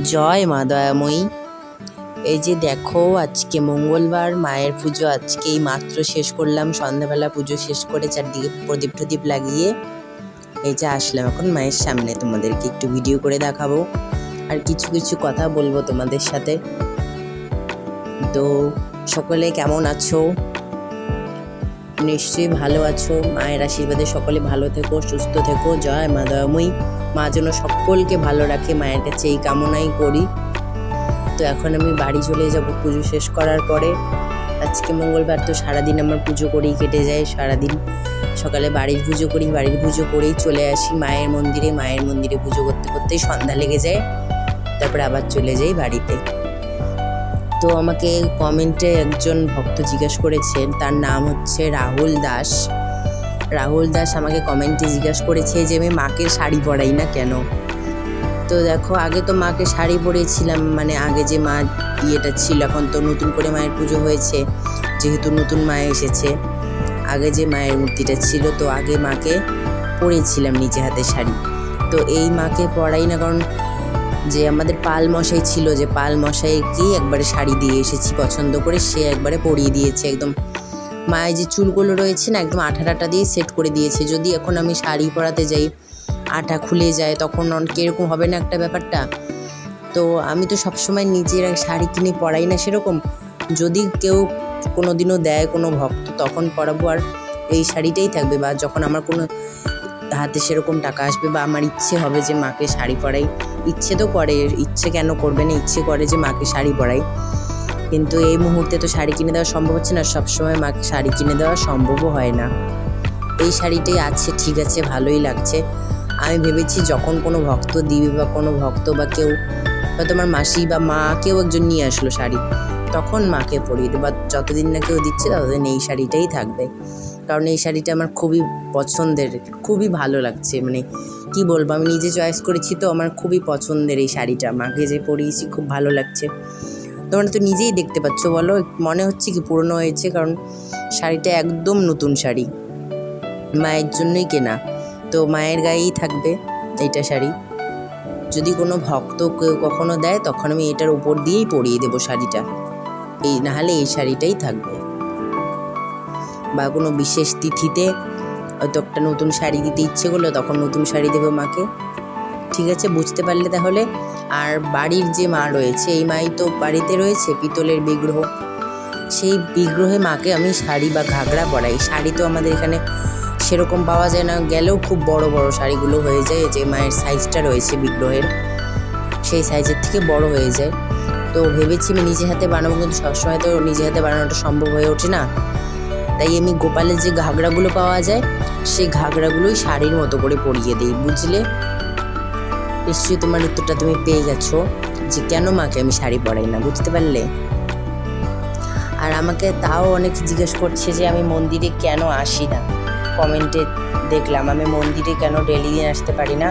জয় মা দয়াময়ী। এই যে দেখো, আজকে মঙ্গলবার, মায়ের পুজো আজকেই মাত্র শেষ করলাম। সন্ধ্যাবেলা পুজো শেষ করে চারদিকে প্রদীপ টদীপ লাগিয়ে এই যে আসলাম। এখন মায়ের সামনে তোমাদেরকে একটু ভিডিও করে দেখাবো। আর কিছু কিছু কথা বলব তোমাদের সাথে। তো সকলে কেমন আছো? নিশ্চয়ই ভালো আছো। মায়ের আশীর্বাদে সকলে ভালো থেকো, সুস্থ থেকো। জয় মা দয়াময়ী। মা যেন সকলকে ভালো রাখে, মায়ের কাছে এই কামনাই করি। তো এখন আমি বাড়ি চলে যাব পুজো শেষ করার পরে। আজকে মঙ্গলবার, তো সারাদিন আমার পুজো করেই কেটে যায়, সারাদিন। সকালে বাড়ির পুজো করি, বাড়ির পুজো করেই চলে আসি মায়ের মন্দিরে। মায়ের মন্দিরে পুজো করতে করতেই সন্ধ্যা লেগে যায়। তারপরে আবার চলে যাই বাড়িতে। তো আমাকে কমেন্টে একজন ভক্ত জিজ্ঞেস করেছেন, তার নাম হচ্ছে রাহুল দাস। রাহুল দাস আমাকে কমেন্টে জিজ্ঞাসা করেছে যে, আমি মাকে শাড়ি পরাই না কেন? তো দেখো, আগে তো মাকে শাড়ি পরেছিলাম মানে আগে যে মা ইয়েটা ছিল, এখন তো নতুন করে মায়ের পুজো হয়েছে, যেহেতু নতুন মা এসেছে। আগে যে মায়ের মূর্তিটা ছিল, তো আগে মাকে পরেছিলাম নিজে হাতে শাড়ি। তো এই মাকে পরাই না, কারণ যে আমাদের পাল মশাই ছিল, যে পাল মশাইকেই একবারে শাড়ি দিয়ে এসেছি পছন্দ করে, সে একবারে পরিয়ে দিয়েছে একদম। মায়ের যে চুলগুলো রয়েছে না, একদম আঠা টাটা দিয়ে সেট করে দিয়েছে। যদি এখন আমি শাড়ি পরাতে যাই, আঠা খুলে যায়, তখন অনেক এরকম হবে না একটা ব্যাপারটা? তো আমি তো সবসময় নিজের শাড়ি কিনে পরাই না সেরকম। যদি কেউ কোনো দিনও দেয় কোনো ভক্ত, তখন পরাবো আর এই শাড়িটাই থাকবে। বা যখন আমার কোনো হাতে সেরকম টাকা আসবে বা আমার ইচ্ছে হবে যে মাকে শাড়ি পরাই। ইচ্ছে তো করে, ইচ্ছে কেন করবে না? ইচ্ছে করে যে মাকে শাড়ি পরাই। কিন্তু এই মুহূর্তে তো শাড়ি কিনে দেওয়া সম্ভব হচ্ছে না, সবসময় মাকে শাড়ি কিনে দেওয়া সম্ভবও হয় না। এই শাড়িটাই আছে, ঠিক আছে, ভালোই লাগছে। আমি ভেবেছি যখন কোনো ভক্ত দিবে বা কোনো ভক্ত বা কেউ, হয়তো আমার মাসি বা মা কেউ একজন নিয়ে আসলো শাড়ি। তখন মাকে পরিয়ে দেবো। যতদিন না কেউ দিচ্ছে, ততদিন এই শাড়িটাই থাকবে। কারণ এই শাড়িটা আমার খুবই পছন্দের, খুবই ভালো লাগছে। মানে কি বলব, আমি নিজে চয়েস করেছি তো, আমার খুবই পছন্দের এই শাড়িটা। মাকে যে পরিয়েছি, খুব ভালো লাগছে। তোমরা তো নিজেই দেখতে পাচ্ছ, বলো, মনে হচ্ছে কি পুরনো হয়েছে? কারণ শাড়িটা একদম নতুন শাড়ি। মায়ের জন্যই কেনা। তো মায়ের গায়েই থাকবে এইটা শাড়ি। যদি কোনো ভক্ত কেউ কখনো দেয়, তখন আমি এটার উপর দিয়েই পরিয়ে দেবো শাড়িটা। এই নাহলে এই শাড়িটাই থাকবে। বা কোনো বিশেষ তিথিতে হয়তো একটা নতুন শাড়ি দিতে ইচ্ছে করল, তখন নতুন শাড়ি দেবো মাকে। ঠিক আছে, বুঝতে পারলে তাহলে। আর বাড়ির যে মা রয়েছে, এই মাই তো বাড়িতে রয়েছে, পিতলের বিগ্রহ। সেই বিগ্রহে মাকে আমি শাড়ি বা ঘাগরা পরাই। শাড়ি তো আমাদের এখানে সেরকম পাওয়া যায় না। গেলেও খুব বড় বড় শাড়িগুলো হয়ে যায়, যে মায়ের সাইজটা রয়েছে বিগ্রহের, সেই সাইজের থেকে বড় হয়ে যায়। তো ভেবেছি আমি নিজে হাতে বানাবো, কিন্তু সবসময় তো নিজে হাতে বানানোটা সম্ভব হয়ে ওঠে না। তাই আমি গোপালের যে ঘাগরাগুলো পাওয়া যায়, সেই ঘাগরাগুলোই শাড়ির মতো করে পরিয়ে দিই, বুঝলে? নিশ্চয়ই তোমার উত্তরটা তুমি পেয়ে গেছো যে কেন মাকে আমি শাড়ি পরাই না, বুঝতে পারলে? আর আমাকে তাও অনেক জিজ্ঞেস করছে যে আমি মন্দিরে কেন আসি না। কমেন্টে দেখলাম, আমি মন্দিরে কেন ডেলি দিন আসতে পারি না?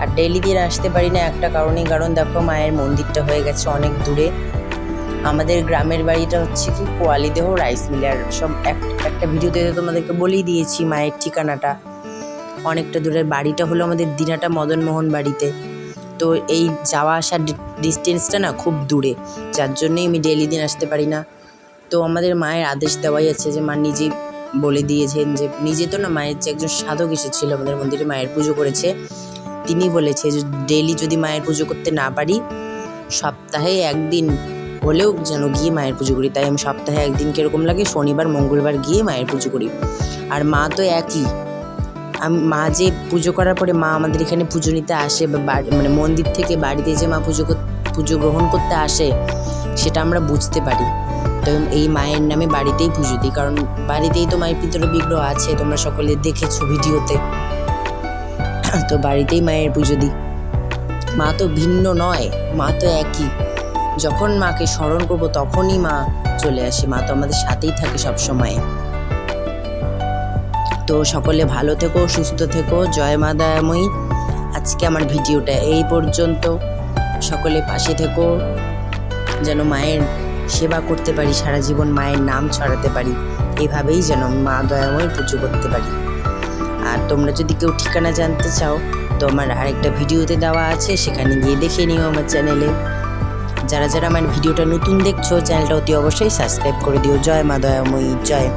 আর ডেলি দিন আসতে পারি না। একটা কারণেই কারণ দেখো, মায়ের মন্দিরটা হয়ে গেছে অনেক দূরে। আমাদের গ্রামের বাড়িটা হচ্ছে কি কোয়ালিদেহ রাইস মিলার সব এক- একটা ভিডিওতে তোমাদেরকে বলেই দিয়েছি মায়ের ঠিকানাটা। অনেকটা দূরের বাড়িটা হলো আমাদের দিনাটা মদনমোহন বাড়িতে। তো এই যাওয়া আসার ডিস্টেন্সটা না খুব দূরে। যার জন্যই আমি ডেলি দিন আসতে পারি না। তো আমাদের মায়ের আদেশ দেওয়াই আছে যে মা নিজেই বলে দিয়েছেন যে, নিজে তো না মায়ের যে একজন সাধক এসেছিল আমাদের মন্দিরে, মায়ের পুজো করেছে। তিনি বলেছে ডেলি যদি মায়ের পুজো করতে না পারি, সপ্তাহে একদিন হলেও যেন গিয়ে মায়ের পুজো করি। তাই আমি সপ্তাহে একদিন কীরকম লাগে? শনিবার, মঙ্গলবার গিয়ে মায়ের পুজো করি। আর মা তো একই। আমি, মা যে পুজো করার পরে মা আমাদের এখানে পুজো নিতে আসে বা মানে মন্দির থেকে বাড়িতে যে মা পুজো পুজো গ্রহণ করতে আসে, সেটা আমরা বুঝতে পারি। তো এই মায়ের নামে বাড়িতেই পুজো দিই। কারণ বাড়িতেই তো মায়ের পিতলের বিগ্রহ আছে, তোমরা সকলে দেখেছ ভিডিওতে। তো বাড়িতেই মায়ের পুজো দিই। মা তো ভিন্ন নয়, মা তো একই। যখন মাকে স্মরণ করব তখনই মা চলে আসে, মা তো আমাদের সাথেই থাকে সব সময় তো সকলে ভালো থেকো, সুস্থ থেকো, জয় মা দয়াময়ী। আজকে আমার ভিডিওটা এই পর্যন্ত। সকলে পাশে থেকো, যেন মায়ের সেবা করতে পারি, সারা জীবন মায়ের নাম ছড়াতে পারি। এভাবেই যেন মা দয়াময় পুজো করতে পারি। আর তোমরা যদি কেউ ঠিকানা জানতে চাও, তো আমার আরেকটা ভিডিওতে দেওয়া আছে, সেখানে গিয়ে দেখে নিও আমার চ্যানেলে। যারা যারা আমার ভিডিওটা নতুন দেখছ, চ্যানেলটা অতি অবশ্যই সাবস্ক্রাইব করে দিও। জয় মা দয়াময়ী, জয়।